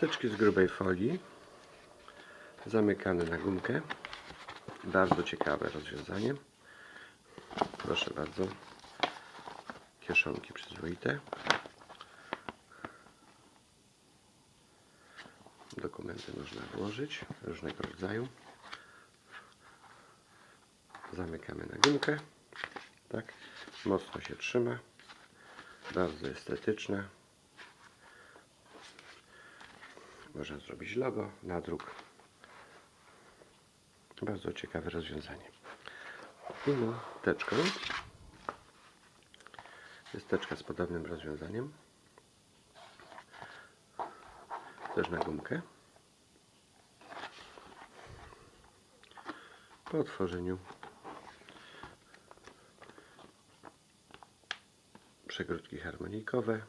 Teczki z grubej folii. Zamykane na gumkę. Bardzo ciekawe rozwiązanie. Proszę bardzo. Kieszonki przyzwoite. Dokumenty można włożyć różnego rodzaju. Zamykamy na gumkę. Tak. Mocno się trzyma. Bardzo estetyczne. Można zrobić logo, nadruk. Bardzo ciekawe rozwiązanie. Inną teczką jest teczka z podobnym rozwiązaniem. Też na gumkę. Po otworzeniu przegródki harmonijkowe.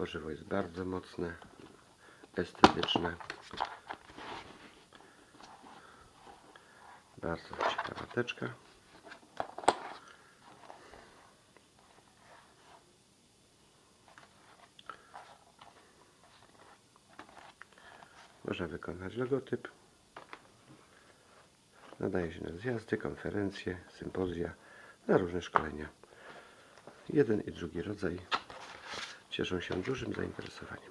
Tworzywo jest bardzo mocne, estetyczne. Bardzo ciekawa teczka. Można wykonać logotyp. Nadaje się na zjazdy, konferencje, sympozja, na różne szkolenia. Jeden i drugi rodzaj cieszą się dużym zainteresowaniem.